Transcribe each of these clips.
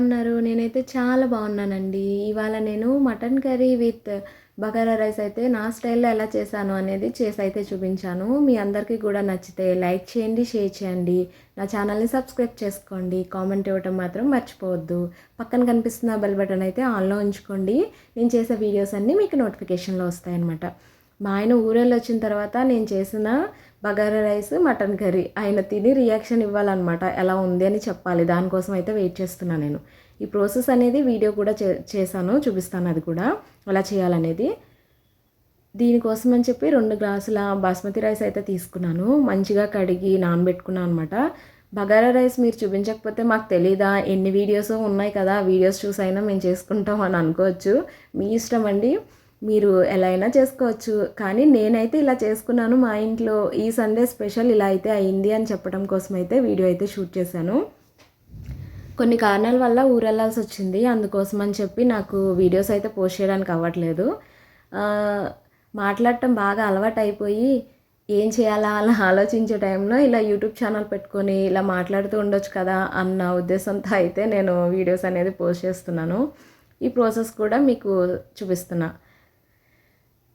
ఉన్నారు నేనైతే చాలా బాగున్నానండి. ఇవాళ నేను mutton curry with bagara rice అయితే నా స్టైల్లో ఎలా చేశాను అనేది చేసి అయితే చూపించాను. మీ అందరికీ కూడా నచ్చితే లైక్ చేయండి షేర్ చేయండి. నా ఛానల్ని సబ్స్క్రైబ్ చేసుకోండి. కామెంట్ ఇవ్వటం మాత్రం మర్చిపోవద్దు. పక్కన కనిపిస్తున్న బెల్ బటన్ అయితే ఆన్లో ఉంచుకోండి. నేను చేసే వీడియోస్ అన్నీ మీకు నోటిఫికేషన్లో వస్తాయన్నమాట. మా ఆయన ఊరెళ్ళి వచ్చిన తర్వాత నేను చేసిన బగారా రైస్ మటన్ కర్రీ. ఆయన తిని రియాక్షన్ ఇవ్వాలన్నమాట. ఎలా ఉంది అని చెప్పాలి. దానికోసం అయితే వెయిట్ చేస్తున్నాను నేను. ఈ ప్రాసెస్ అనేది వీడియో కూడా చే చేశాను. చూపిస్తాను అది కూడా. ఎలా చేయాలనేది. దీనికోసం అని చెప్పి రెండు గ్లాసుల బాస్మతి రైస్ అయితే తీసుకున్నాను. మంచిగా కడిగి నానబెట్టుకున్నాను అనమాట బగారా రైస్ మీరు చూపించకపోతే మాకు తెలీదా? ఎన్ని వీడియోస్ ఉన్నాయి కదా. వీడియోస్ చూసైనా మేము చేసుకుంటాం అని అనుకోవచ్చు. మీ ఇష్టం అండి. మీరు ఎలా అయినా చేసుకోవచ్చు. కానీ నేనైతే ఇలా చేసుకున్నాను. మా ఇంట్లో ఈ సండే స్పెషల్ ఇలా అయితే అయింది అని చెప్పడం కోసం అయితే వీడియో అయితే షూట్ చేశాను. కొన్ని కారణాల వల్ల ఊరెళ్ళాల్సి వచ్చింది. అందుకోసం అని చెప్పి నాకు వీడియోస్ అయితే పోస్ట్ చేయడానికి అవ్వట్లేదు. మాట్లాడటం బాగా అలవాటు అయిపోయి ఏం చేయాలా అలా ఆలోచించే టైంలో ఇలా యూట్యూబ్ ఛానల్ పెట్టుకొని ఇలా మాట్లాడుతూ ఉండొచ్చు కదా అన్న ఉద్దేశంతో అయితే నేను వీడియోస్ అనేది పోస్ట్ చేస్తున్నాను. ఈ ప్రాసెస్ కూడా మీకు చూపిస్తున్నా.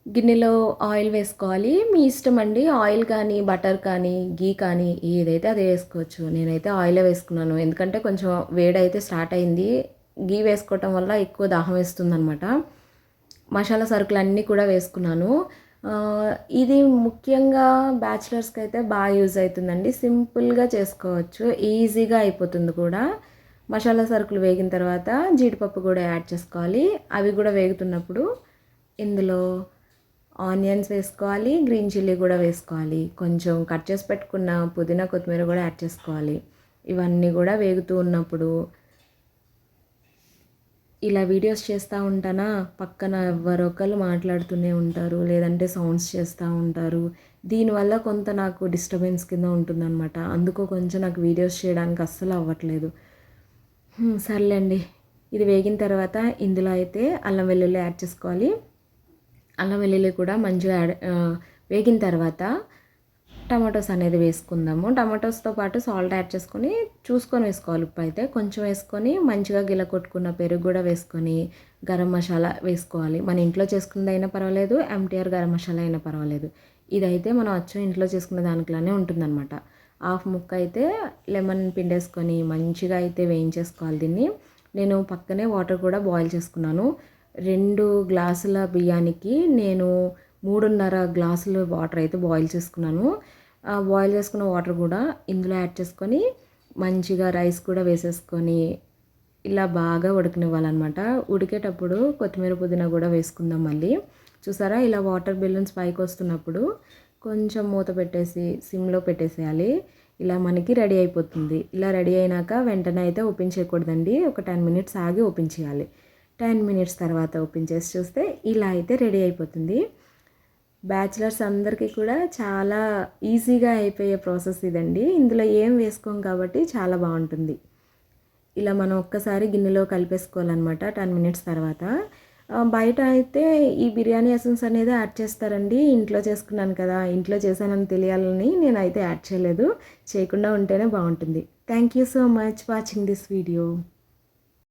గిన్నెలో ఆయిల్ వేసుకోవాలి. మీ ఇష్టం అండి ఆయిల్ కానీ బటర్ కానీ గీ కానీ ఏదైతే అది వేసుకోవచ్చు. నేనైతే ఆయిలే వేసుకున్నాను. ఎందుకంటే కొంచెం వేడైతే స్టార్ట్ అయింది. గీ వేసుకోవటం వల్ల ఎక్కువ దాహం వేస్తుంది అనమాట మసాలా సరుకులు అన్నీ కూడా వేసుకున్నాను. ఇది ముఖ్యంగా బ్యాచిలర్స్కి అయితే బాగా యూజ్ అవుతుందండి. సింపుల్గా చేసుకోవచ్చు. ఈజీగా అయిపోతుంది కూడా. మసాలా సరుకులు వేగిన తర్వాత జీడిపప్పు కూడా యాడ్ చేసుకోవాలి. అవి కూడా వేగుతున్నప్పుడు ఇందులో ఆనియన్స్ వేసుకోవాలి గ్రీన్ చిల్లీ కూడా వేసుకోవాలి. కొంచెం కట్ చేసి పెట్టుకున్న పుదీనా కొత్తిమీర కూడా యాడ్ చేసుకోవాలి. ఇవన్నీ కూడా వేగుతూ ఉన్నప్పుడు ఇలా వీడియోస్ చేస్తూ ఉంటానా? పక్కన ఎవరొకరు మాట్లాడుతూనే ఉంటారు లేదంటే సౌండ్స్ చేస్తూ ఉంటారు. దీనివల్ల కొంత నాకు డిస్టర్బెన్స్ కింద ఉంటుందన్నమాట. అందుకో కొంచెం నాకు వీడియోస్ చేయడానికి అస్సలు అవ్వట్లేదు. సర్లేండి. ఇది వేగిన తర్వాత ఇందులో అయితే అల్లం వెల్లుల్లి యాడ్ చేసుకోవాలి. అల్లం వెల్లుల్లి కూడా మంచిగా వేగిన తర్వాత టమాటోస్ అనేది వేసుకుందాము. టమాటోస్తో పాటు సాల్ట్ యాడ్ చేసుకొని చూసుకొని వేసుకోవాలి ఉప్పు అయితే కొంచెం వేసుకొని మంచిగా గిల కొట్టుకున్న పెరుగు కూడా వేసుకొని గరం మసాలా వేసుకోవాలి. మన ఇంట్లో చేసుకున్నది అయినా పర్వాలేదు ఎంటీఆర్ గరం మసాలా అయినా పర్వాలేదు. ఇదైతే మనం అచ్చం ఇంట్లో చేసుకున్న దానికిలానే ఉంటుందన్నమాట. హాఫ్ ముక్క అయితే లెమన్ పిండేసుకొని మంచిగా అయితే వేయించేసుకోవాలి దీన్ని. నేను పక్కనే వాటర్ కూడా బాయిల్ చేసుకున్నాను. రెండు గ్లాసుల బియ్యానికి నేను మూడున్నర గ్లాసులు వాటర్ అయితే బాయిల్ చేసుకున్నాను. బాయిల్ చేసుకున్న వాటర్ కూడా ఇందులో యాడ్ చేసుకొని మంచిగా రైస్ కూడా వేసేసుకొని ఇలా బాగా ఉడకనివ్వాలన్నమాట. ఉడికేటప్పుడు కొత్తిమీర పుదీనా కూడా వేసుకుందాం మళ్ళీ. చూసారా? ఇలా వాటర్ బెలూన్స్ పైకి వస్తున్నప్పుడు కొంచెం మూత పెట్టేసి సిమ్లో పెట్టేసేయాలి. ఇలా మనకి రెడీ అయిపోతుంది. ఇలా రెడీ అయినాక వెంటనే అయితే ఓపెన్ చేయకూడదండి. ఒక టెన్ మినిట్స్ ఆగి ఓపెన్ చేయాలి. టెన్ మినిట్స్ తర్వాత ఓపెన్ చేసి చూస్తే ఇలా అయితే రెడీ అయిపోతుంది. బ్యాచిలర్స్ అందరికీ కూడా చాలా ఈజీగా అయిపోయే ప్రాసెస్ ఇదండి. ఇందులో ఏం వేసుకోం కాబట్టి చాలా బాగుంటుంది. ఇలా మనం ఒక్కసారి గిన్నెలో కలిపేసుకోవాలన్నమాట టెన్ మినిట్స్ తర్వాత. బయట అయితే ఈ బిర్యానీ ఎసెన్స్ అనేది యాడ్ చేస్తారండి. ఇంట్లో చేసుకున్నాను కదా ఇంట్లో చేశానని తెలియాలని నేనైతే యాడ్ చేయలేదు. చేయకుండా ఉంటేనే బాగుంటుంది. Thank you so much watching this video